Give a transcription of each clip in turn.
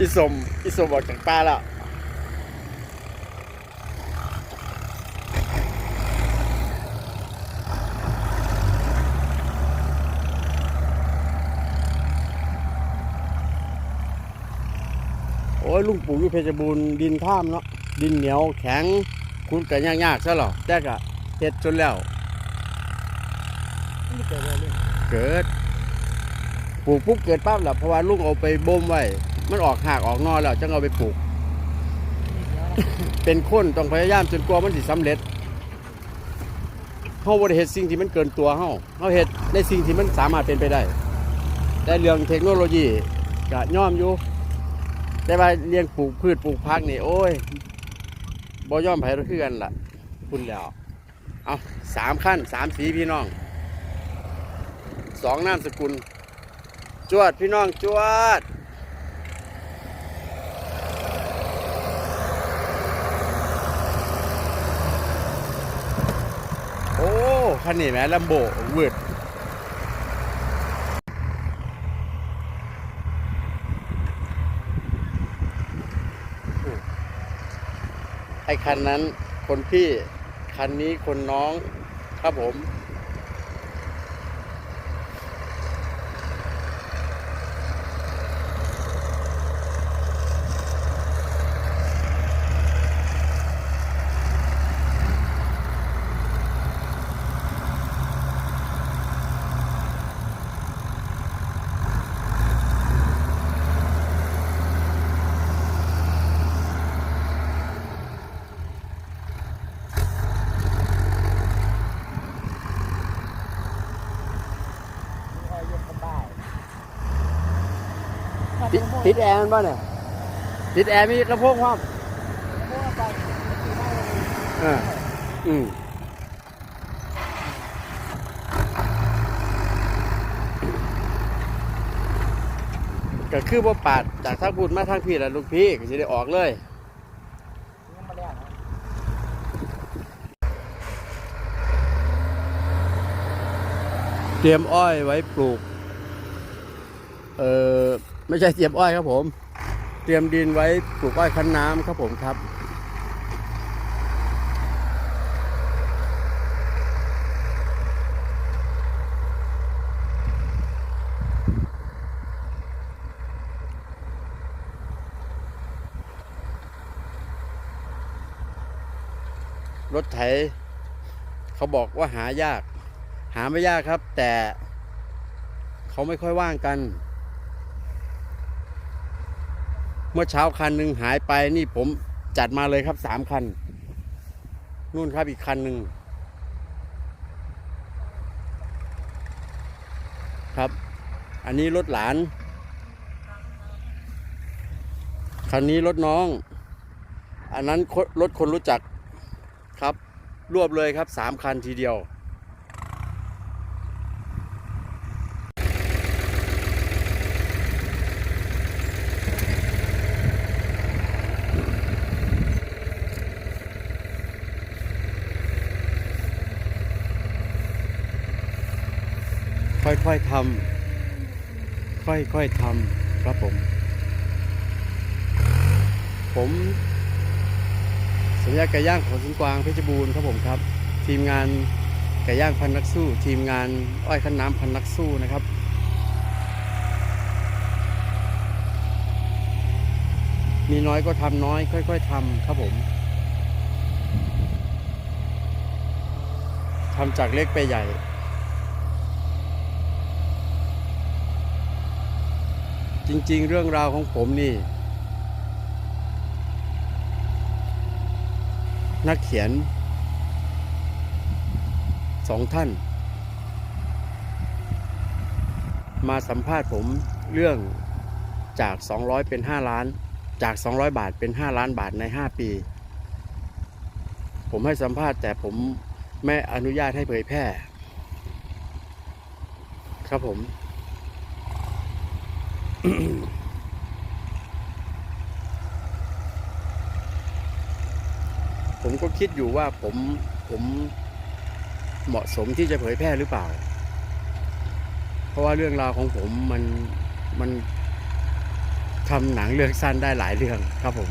อีสมอีสมออกจากป่าแล้วโอ้ยลุงปู่อยู่เพชรบูรณ์ดินท่ามเนาะดินเหนียวแข็งคุณกันยากๆซะหรอแต่กะเฮ็ดจนแล้วเกิดอะไรเลยเกิดปลูกปุ๊บเกิดปั๊บแหละเพราะว่าลุงเอาไปบ่มไว้ มันออกหากออกนอแล้วจังเอาไปปลูก เป็นคนต้องพยายามจนกว่ามันสิสำเร็จเฮาบ่ได้เฮ็ดสิ่งที่มันเกินตัวเฮาเฮาเฮ็ดในสิ่งที่มันสามารถเป็นไปได้ แต่เรื่องเทคโนโลยีก็ย่อมอยู่ แต่ว่าเลี้ยงปลูกพืชปลูกผักนี่โอ้ยบ่ย่อมไผคือกันล่ะคุณแล้วเอาสามขั้นสามสีพี่น้องสองนามสกุล จวดพี่น้องจวด โอ้ คันนี้แหม่ลัมโบเวิร์ดไอคันนั้นคนพี่คันนี้คนน้องครับผม ติดติดแอร์มันป่ะเนี่ย ติดแอร์มีกระโปรงความเอออืมก็คือว่าปาดจากทางพูดมาทางพี่แล้วลูกพี่ก็จะได้ออกเลยเตรียมอ้อยไว้ปลูก เอ่อ ไม่ใช่เตรียมอ้อยครับผม เตรียมดินไว้ปลูกอ้อยคั้นน้ำครับผมครับ รถไถเขาบอกว่าหายาก หาไม่ยากครับ แต่เขาไม่ค่อยว่างกัน เมื่อเช้าคันหนึ่งหายไปนี่ผมจัดมาเลยครับสามคัน นู่นครับอีกคันหนึ่งครับ อันนี้รถหลาน คันนี้รถน้อง อันนั้นรถคนรู้จักครับ รวบเลยครับสามคันทีเดียว ค่อยๆทำค่อยๆทำครับผม ผมสัญญาไก่ย่างของสุนกวางเพชรบูรณ์ครับผมครับ ทีมงานไก่ย่างพันนักสู้ ทีมงานอ้อยขันน้ำพันนักสู้นะครับมีน้อยก็ทำน้อย ค่อย ๆทำครับผมทำจากเล็กไปใหญ่ จริง ๆ เรื่องราวของผมนี่ นักเขียนสองท่าน มาสัมภาษณ์ผมเรื่องจาก 200 เป็น 5 ล้าน จาก 200 บาทเป็น 5 ล้านบาทใน 5 ปี ผมให้สัมภาษณ์แต่ผมไม่อนุญาตให้เผยแพร่ ครับผม ผมก็คิดอยู่ว่าผมผมเหมาะสมที่จะเผยแพร่หรือเปล่า เพราะว่าเรื่องราวของผมมันมันทำหนังเรื่องสั้นได้หลายเรื่องครับผม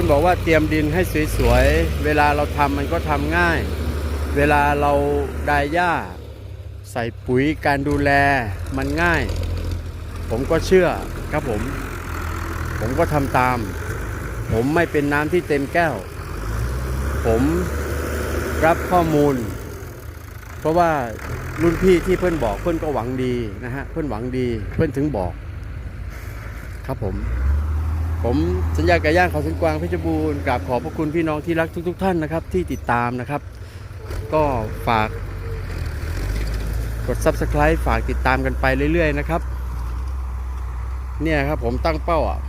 พื่อนบอกว่าเตรียมดินให้สวยๆ เวลาเราทำมันก็ทำง่าย เวลาเราดายหญ้า ใส่ปุ๋ยการดูแลมันง่าย ผมก็เชื่อครับผม ผมก็ทำตาม ผมไม่เป็นน้ำที่เต็มแก้ว ผมรับข้อมูล เพราะว่ารุ่นพี่ที่เพื่อนบอกเพื่อนก็หวังดีนะฮะ เพื่อนหวังดีเพื่อนถึงบอก ครับผม ผมสัญญาไก่ย่างเขาสินกวางเพชรบูรณ์กราบขอบพระคุณพี่น้องที่รักทุกๆท่านนะครับ ที่ติดตามนะครับ ก็ฝาก กด subscribe ฝากติดตามกันไปเรื่อย ๆ นะครับ เนี่ยครับผมตั้งเป้าอะ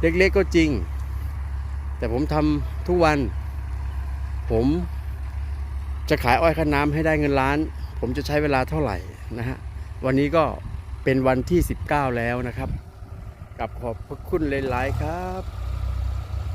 เล็กๆก็จริง แต่ผมทำทุกวัน ผมจะขายอ้อยข้าวน้ำให้ได้เงินล้าน ผมจะใช้เวลาเท่าไหร่นะฮะวันนี้ก็เป็นวันที่ 19 แล้วนะครับ กับขอบพระคุณหลาย ๆ ครับ